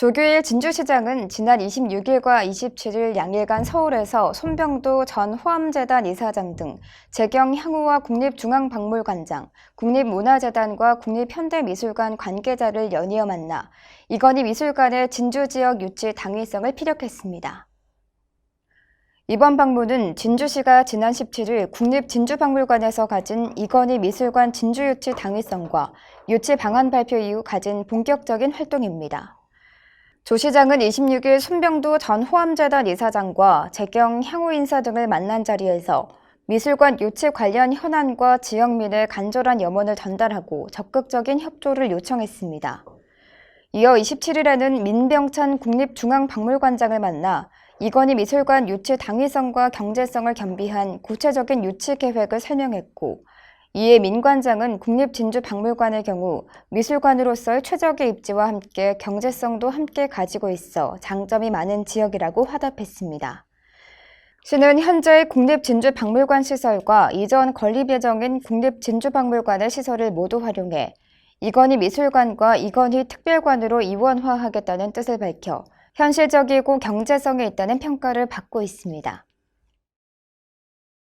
조규일 진주시장은 지난 26일과 27일 양일간 서울에서 손병도 전 호암재단 이사장 등 재경 향후와 국립중앙박물관장, 국립문화재단과 국립현대미술관 관계자를 연이어 만나 이건희 미술관의 진주 지역 유치 당위성을 피력했습니다. 이번 방문은 진주시가 지난 17일 국립진주박물관에서 가진 이건희 미술관 진주유치 당위성과 유치 방안 발표 이후 가진 본격적인 활동입니다. 조 시장은 26일 손병도 전 호암재단 이사장과 재경 향후 인사 등을 만난 자리에서 미술관 유치 관련 현안과 지역민의 간절한 염원을 전달하고 적극적인 협조를 요청했습니다. 이어 27일에는 민병찬 국립중앙박물관장을 만나 이건희 미술관 유치 당위성과 경제성을 겸비한 구체적인 유치 계획을 설명했고 이에 민 관장은 국립진주박물관의 경우 미술관으로서의 최적의 입지와 함께 경제성도 함께 가지고 있어 장점이 많은 지역이라고 화답했습니다. 시는 현재 국립진주박물관 시설과 이전 건립 예정인 국립진주박물관의 시설을 모두 활용해 이건희 미술관과 이건희 특별관으로 이원화하겠다는 뜻을 밝혀 현실적이고 경제성이 있다는 평가를 받고 있습니다.